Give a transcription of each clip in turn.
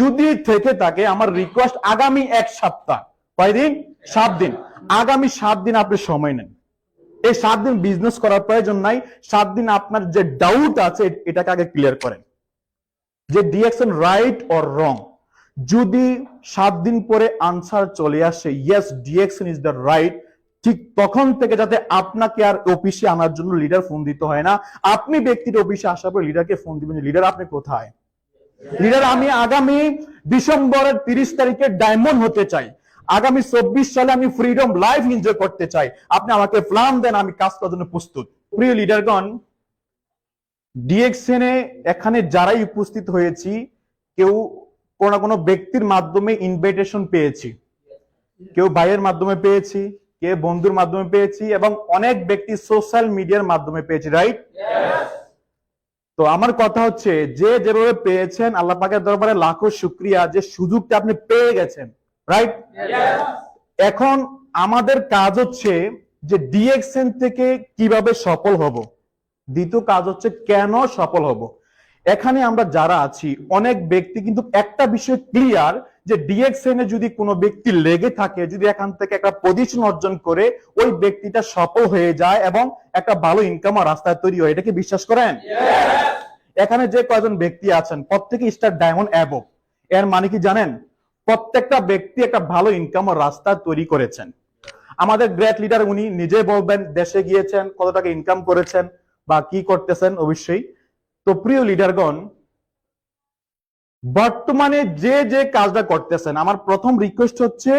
যদি থেকে থাকে আমার রিকোয়েস্ট আগামী এক সপ্তাহ। কয়দিন? সাত দিন। আগামী সাত দিন আপনি সময় নেন। এই সাত দিন বিজনেস করার প্রয়োজন নাই। সাত দিন আপনার যে ডাউট আছে, এটাকে আগে ক্লিয়ার করেন। যে ডিএকশন রাইট অর রং যদি সাত দিন পরে আনসার চলে আসে yes direction is the right ঠিক তখন থেকে যাতে আপনাকে আর অফিসে আনার জন্য লিডার ফোন দিতে হয় না। আপনি ব্যক্তির অফিসে আসার পর লিডারকে ফোন দিবেন লিডার আপনি কোথায়? লিডার, আমি আগামী ডিসেম্বরের তিরিশ তারিখে ডায়মন্ড হতে চাই। আগামী চব্বিশ সালে আমি ফ্রিডম লাইফ এনজয় করতে চাই। আপনি আমাকে প্ল্যান দেন, আমি কাজ করার জন্য প্রস্তুত। প্রিয় লিডারগণ, ডিএক্সএনে এখানে যারাই উপস্থিত হয়েছি, কেউ কোনো কোনো ব্যক্তির মাধ্যমে ইনভাইটেশন পেয়েছি। কেউ ভাইয়ের মাধ্যমে পেয়েছি কে বন্ধুর মাধ্যমে পেয়েছি, এবং অনেক ব্যক্তি সোশ্যাল মিডিয়ার মাধ্যমে পেয়েছি রাইট তো আমার কথা হচ্ছে যে যেভাবে পেয়েছেন আল্লাহ পাকের দরবারে লাখো শুক্রিয়া যে সুযোগটা আপনি পেয়ে গেছেন রাইট এখন আমাদের কাজ হচ্ছে যে ডিএক্সএন থেকে কীভাবে সফল হব। দ্বিতীয় কাজ হচ্ছে কেন সফল হব। এখানে আমরা যারা আছি অনেক ব্যক্তি কিন্তু একটা বিষয় ক্লিয়ার যে ডিএক্সএন এ যদি কোনো ব্যক্তি লেগে থাকে যদি এখান থেকে একটা পজিশন অর্জন করে ওই ব্যক্তিটা সফল হয়ে যায় এবং একটা ভালো ইনকাম রাস্তায় তৈরি হয় এটা কি বিশ্বাস করেন? এখানে যে কয়জন ব্যক্তি আছেন প্রত্যেকে স্টার ডায়মন্ড অ্যাবো এর মানে কি জানেন? প্রত্যেকটা ব্যক্তি একটা ভালো ইনকাম রাস্তা তৈরি করেছেন। আমাদের গ্রেট লিডার উনি নিজে বলবেন দেশে গিয়েছেন কত টাকা ইনকাম করেছেন বা কি করতেছেন অবশ্যই। তো প্রিয় লিডারগণ বর্তমানে যে যে কাজটা করতেছেন, আমার প্রথম রিকোয়েস্ট হচ্ছে,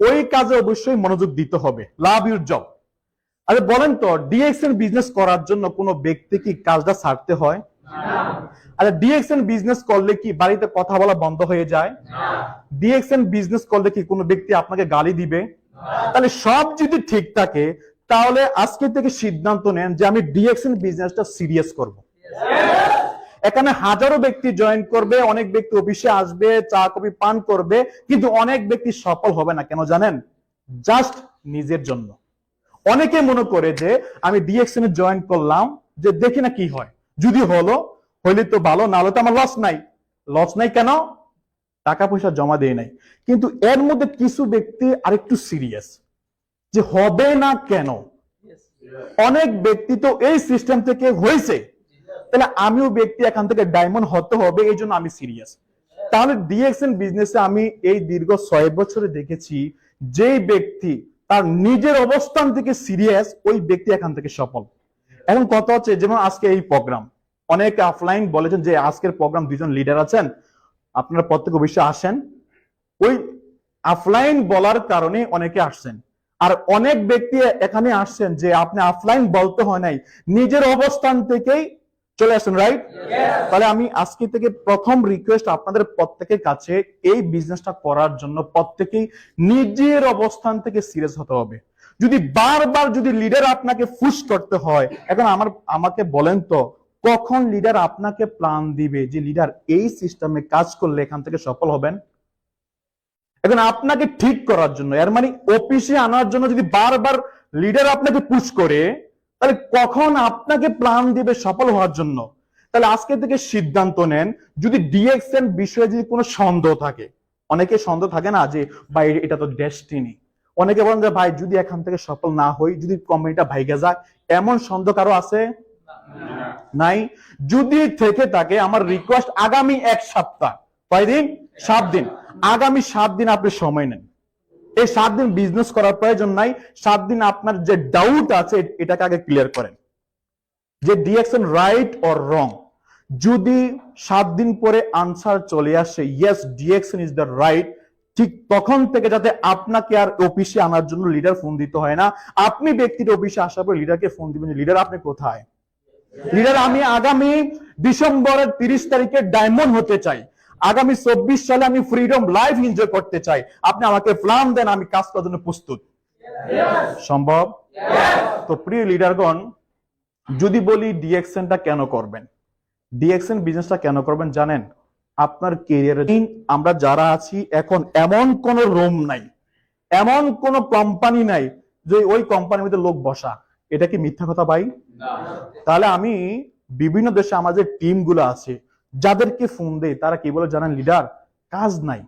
ওই কাজে অবশ্যই মনোযোগ দিতে হবে। লাভ ইউর জব আরে বলেন তো ডিএক্সএন বিজনেস করার জন্য কোনো ব্যক্তি কি কাজটা ছাড়তে হয়? আচ্ছা ডিএক্সএন বিজনেস করলে কি বাড়িতে কথা বলা বন্ধ হয়ে যায়? ডিএক্সএন বিজনেস করলে কি কোনো ব্যক্তি আপনাকে গালি দিবে? তাহলে সব যদি ঠিক থাকে, তাহলে আজকে থেকে সিদ্ধান্ত নেন যে আমি ডিএক্সএন বিজনেসটা সিরিয়াস করব। এখানে হাজারো ব্যক্তি জয়েন করবে অনেক ব্যক্তি অফিসে আসবে চা কফি পান করবে কিন্তু অনেক ব্যক্তি সফল হবে না কেন জানেন? জাস্ট নিজের জন্য। অনেকে মনে করে যে আমি ডিএক্সএন এ জয়েন করলাম যে দেখি না কি হয়। যদি হলো হইলে তো ভালো না হলে তো আমার লস নাই। লস নাই কেন? টাকা পয়সা জমা দেয় নাই। কিন্তু এর মধ্যে কিছু ব্যক্তি আরেকটু সিরিয়াস যে হবে না কেন? অনেক ব্যক্তি তো এই সিস্টেম থেকে হয়েছে। তাহলে আমিও ব্যক্তি এখান থেকে ডায়মন্ড হতে হবে, এই জন্য আমি সিরিয়াস তাহলে ডিএক্সএন বিজনেসে আমি এই দীর্ঘ ছয় বছরে দেখেছি, যেই ব্যক্তি তার নিজের অবস্থান থেকে সিরিয়াস ওই ব্যক্তি এখান থেকে সফল। এখন কথা হচ্ছে, যেমন আজকে এই প্রোগ্রাম অনেক অফলাইন বলেছেন যে আজকের প্রোগ্রাম দুজন লিডার আছেন, আপনারা প্রত্যেক অবশ্যই আসেন। ওই অফলাইন বলার কারণে অনেকে আসছেন। আর অনেক ব্যক্তি এখানে আসছেন যে আপনি অফলাইন বলতে হয় নাই, নিজের অবস্থান থেকেই চলে আসেন রাইট তাহলে আমি আজকে থেকে প্রথম রিকোয়েস্ট আপনাদের প্রত্যেকের কাছে, এই বিজনেসটা করার জন্য প্রত্যেকেই নিজের অবস্থান থেকে সিরিয়াস হতে হবে। যদি বারবার যদি লিডার আপনাকে ফুস করতে হয়, এখন আমার, আমাকে বলেন তো, কখন লিডার আপনাকে প্ল্যান দিবে যে লিডার এই সিস্টেমে কাজ করলে এখান থেকে সফল হবেন? এখন আপনাকে ঠিক করার জন্য, এর মানে অফিসে আনার জন্য যদি বারবার লিডার আপনাকে পুশ করে তাহলে কখন আপনাকে প্ল্যান দিবে সফল হওয়ার জন্য? তাহলে আজকে থেকে সিদ্ধান্ত নেন, যদি ডিএক্সএন বিষয়ে যদি কোনো সন্দেহ থাকে। অনেকে সন্দেহ থাকে না যে, ভাই, এটা তো ডেস্টিনি অনেকে বলেন যে, ভাই, যদি এখান থেকে সফল না হই, যদি কোম্পানিটা ভাইগে যায়, এমন সন্দেহ কারও আছে? নাই। যদি থেকে থাকে, আমার রিকোয়েস্ট আগামী এক সপ্তাহ, কয়দিন? সাত দিন। আগামী সাত দিন আপনি সময় নেন। এই সাত দিন বিজনেস করার প্রয়োজন নাই। সাত দিন আপনার যে ডাউট আছে, এটাকে আগে ক্লিয়ার করেন। যে ডিএক্সএন রাইট অর রং যদি সাত দিন পরে আনসার চলে আসে yes direction is the right ঠিক তখন থেকে যাতে আপনাকে আর অফিসে আনার জন্য লিডার ফোন দিতে হয় না। আপনি ব্যক্তির অফিসে আসার পর লিডারকে ফোন দিবেন লিডার আপনি কোথায়? লিডার আমি আগামী ডিসেম্বরের তিরিশ তারিখে ডায়মন্ড হতে চাই। আগামী চব্বিশ সালে আমি ফ্রিডম লাইফ এনজয় করতে চাই। আপনি আমাকে প্ল্যান দেন আমি কাজ করার জন্য প্রস্তুত। সম্ভব? তো প্রিয় লিডারগণ যদি বলি ডিএক্সএনটা কেন করবেন? ডিএক্সএন বিজনেসটা কেন করবেন জানেন? আপনার কেরিয়ারে আমরা যারা আছি এখন এমন কোন রুম নাই এমন কোন কোম্পানি নাই যে ওই কোম্পানির মধ্যে লোক বসা। এটা কি মিথ্যা কথা ভাই? তাহলে আমি বিভিন্ন দেশে আমাদের টিমগুলো আছে যাদেরকে ফোন দেই তারা কি বলে জানেন, লিডার, কাজ নাই।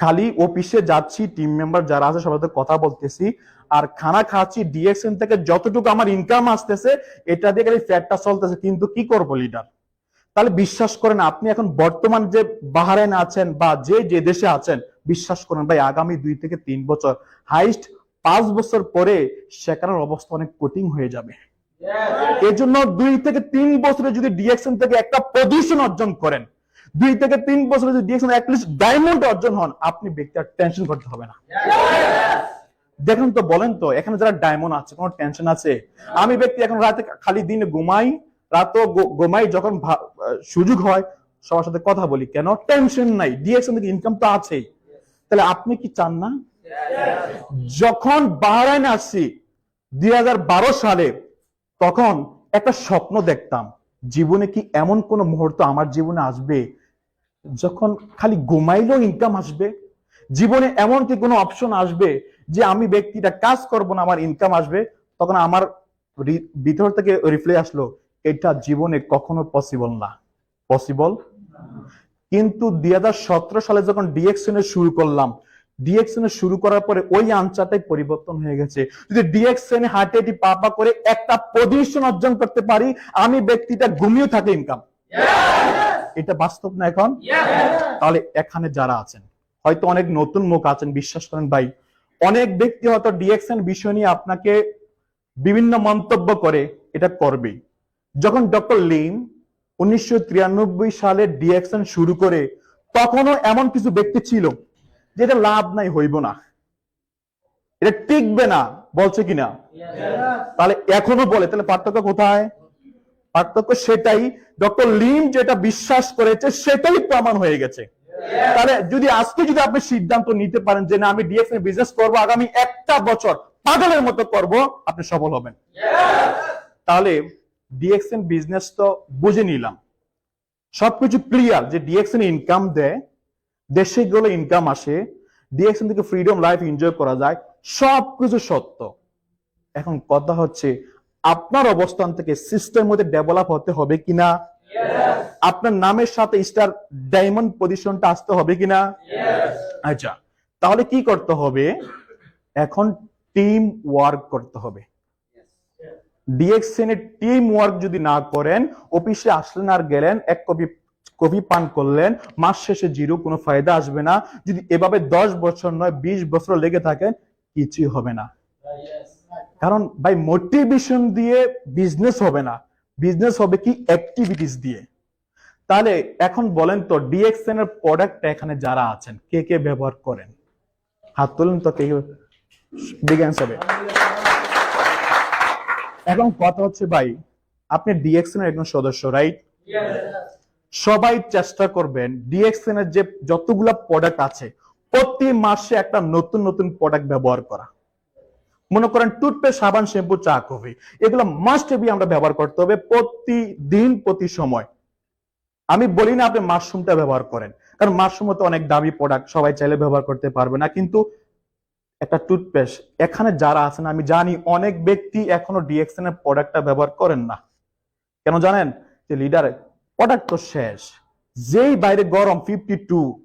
খালি অফিসে যাচ্ছি টিম মেম্বার যারা আছে সবার সাথে কথা বলতেছি, আর খানা খাচ্ছি ডিএক্সএন থেকে যতটুকু আমার ইনকাম আসতেছে, এটা দিয়ে খালি ফ্যাটটা চলতেছে। কিন্তু কি করব, লিডার? তাহলে বিশ্বাস করেন, আপনি এখন বর্তমান যে বাহারেন আছেন বা যে যে দেশে আছেন, বিশ্বাস করেন ভাই, আগামী দুই থেকে তিন বছর হাইস্ট পাঁচ বছর পরে সেখানের অবস্থা অনেক কঠিন হয়ে যাবে। এজন্য দুই থেকে তিন বছরে যদি ডিএক্সএন থেকে একটা পজিশন অর্জন করেন দুই থেকে তিন বছরে যদি ডিএক্সএন অ্যাটলিস্ট ডায়মন্ড অর্জন হন আপনি ব্যক্তি আর টেনশন করতে হবে না। দেখুন তো বলেন তো এখানে যারা ডায়মন্ড আছে কোনো টেনশন আছে? আমি ব্যক্তি এখন রাতে খালি দিনে ঘুমাই রাতও ঘু- ঘুমাই যখন সুযোগ হয় সবার সাথে কথা বলি। কেন? টেনশন নাই। ডিএক্সএন থেকে ইনকাম তো আছেই। তাহলে আপনি কি চান না? যখন বাহরাইন আসছি দুই হাজার বারো সালে তখন একটা স্বপ্ন দেখতাম, জীবনে কি এমন কোন মুহূর্ত আমার জীবনে আসবে যখন খালি ঘুমাইলেও ইনকাম আসবে? জীবনে এমন কি কোনো অপশন আসবে যে আমি ব্যক্তিটা কাজ করব না, আমার ইনকাম আসবে? তখন আমার ভিতর থেকে রিপ্লাই আসলো, এটা জীবনে কখনো পসিবল না। পসিবল কিন্তু দুই হাজার সতেরো সালে যখন ডিএক্সনে শুরু করলাম ডিএক্সনে শুরু করার পরে ওই আনসারটাই পরিবর্তন হয়ে গেছে। যদি ডিএক্সন হাটে এটি পাপা করে একটা পজিশন অর্জন করতে পারি আমি ব্যক্তিটা ঘুমিয়ে থাকে ইনকাম এটা বাস্তব না এখন? তাহলে এখানে যারা আছেন হয়তো অনেক নতুন মুখ আছেন বিশ্বাস করেন ভাই অনেক ব্যক্তি হয়তো ডিএক্সন বিষয় নিয়ে আপনাকে বিভিন্ন মন্তব্য করে এটা করবেই। যখন ডক্টর লিন উনিশশো তিরানব্বই সালে ডিএক্সন শুরু করে তখনও এমন কিছু ব্যক্তি ছিল যেটা লাভ নাই, হইব না। এটা টিকবে না, বলছে কিনা? তাহলে এখনও বলে, তাহলে পার্থক্য কোথায়? পার্থক্য সেটাই, ডক্টর লিম যেটা বিশ্বাস করেছে, সেটাই প্রমাণ হয়ে গেছে। তাহলে যদি আজকে যদি আপনি সিদ্ধান্ত নিতে পারেন যে না, আমি ডিএক্স বিজনেস করব, আগামী একটা বছর পাগলের মতো করব, আপনি সফল হবেন। তাহলে ডিএক্সএন বিজনেস তো বুঝে নিলাম। সবকিছু ক্লিয়ার যে ডিএক্সএন ইনকাম দেয় দেশে গেলে ইনকাম আসে ডিএক্সএন থেকে ফ্রিডম লাইফ এনজয় করা যায় সবকিছু সত্য। এখন কথা হচ্ছে আপনার অবস্থান থেকে সিস্টেম মধ্যে ডেভেলপ হতে হবে কিনা? আপনার নামের সাথে স্টার ডায়মন্ড পজিশনটা আসতে হবে কিনা? আচ্ছা তাহলে কি করতে হবে? এখন টিম ওয়ার্ক করতে হবে। ডিএক্সএন এর টিম ওয়ার্ক যদি না করেন অফিসে আসলেন আর গেলেন এক কপি কপি পান করলেন, মাস শেষে জিরো, কোনো ফায়দা আসবে না। যদি এভাবে দশ বছর নয়, বিশ বছর লেগে থাকেন, কিছুই হবে না। কারণ ভাই মোটিভেশন দিয়ে বিজনেস হবে না। বিজনেস হবে কি? অ্যাক্টিভিটিস দিয়ে। তাহলে এখন বলেন তো ডিএক্সএন এর প্রোডাক্ট এখানে যারা আছেন, কে কে ব্যবহার করেন? হাত তুলেন তো, কে বিজ্ঞান হবে। এখন কথা হচ্ছে ভাই, আপনি ডিএক্সএন এর একজন সদস্য রাইট সবাই চেষ্টা করবেন ডিএক্সএন এর যে যতগুলা প্রোডাক্ট আছে, প্রতি মাসে একটা নতুন নতুন প্রোডাক্ট ব্যবহার করা। মনে করেন টুথপেস্ট সাবান শ্যাম্পু চা কফি এগুলো মাস্ট বি আমরা ব্যবহার করতে হবে প্রতিদিন, প্রতি সময়। আমি বলি না আপনি মাশরুমটা ব্যবহার করেন, কারণ মাশরুম তো অনেক দামি প্রোডাক্ট সবাই চাইলে ব্যবহার করতে পারবে না, কিন্তু একটা টুথপেস্ট এখানে যারা আছেন আমি জানি অনেক ব্যক্তি এখনও ডিএক্সএন এর প্রোডাক্টটা ব্যবহার করেন না। কেন জানেন? যে লিডার প্রোডাক্ট তো শেষ। যেই বাইরে গরম ফিফটি টু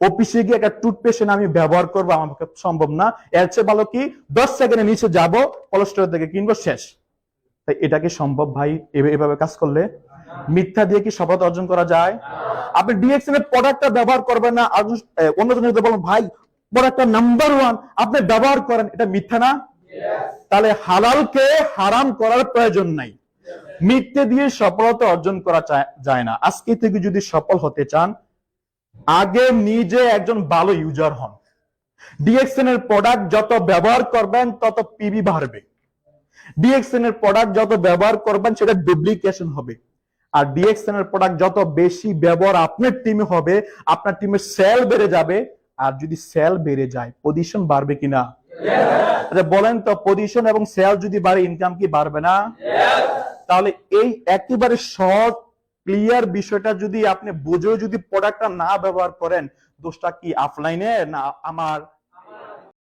অফিসে গিয়ে একটা টুথপেস্ট আমি ব্যবহার করব আমার পক্ষে সম্ভব না। এর চেয়ে ভালো কি? দশ সেকেন্ডের নিচে যাব কোলেস্টোর থেকে কিনবো শেষ। তাই এটা কি সম্ভব ভাই? এভাবে- কাজ করলে? মিথ্যা দিয়ে কি সফলতা অর্জন করা যায়? আপনি ডিএক্সএন এর প্রোডাক্টটা ব্যবহার করবেন না আর যদি বলেন ভাই প্রোডাক্টটা নাম্বার ওয়ান আপনি ব্যবহার করেন। এটা মিথ্যা না? তাহলে হালালকে হারাম করার প্রয়োজন নাই। মিথ্যে দিয়ে সফলতা অর্জন করা যায় না। আজকে থেকে যদি সফল হতে চান আগে নিজে একজন ভালো ইউজার হন। ডিএক্সএন এর প্রোডাক্ট যত ব্যবহার করবেন তত পিবি বাড়বে। ডিএক্সএন এর প্রোডাক্ট যত ব্যবহার করবেন সেটা ডুপ্লিকেশন হবে। আর ডিএক্সএন এর প্রোডাক্ট যত বেশি ব্যবহার আপনার টিমে হবে আপনার টিমের সেল বেড়ে যাবে। আর যদি সেল বেড়ে যায় পজিশন বাড়বে কিনা? আচ্ছা বলেন তো পজিশন এবং সেল যদি বাড়ে ইনকাম কি বাড়বে না? তাহলে এই একেবারে শর্ট ক্লিয়ার বিষয়টা যদি আপনি বুঝেও যদি প্রোডাক্টটা না ব্যবহার করেন, দোষটা কি অফলাইনে না আমার?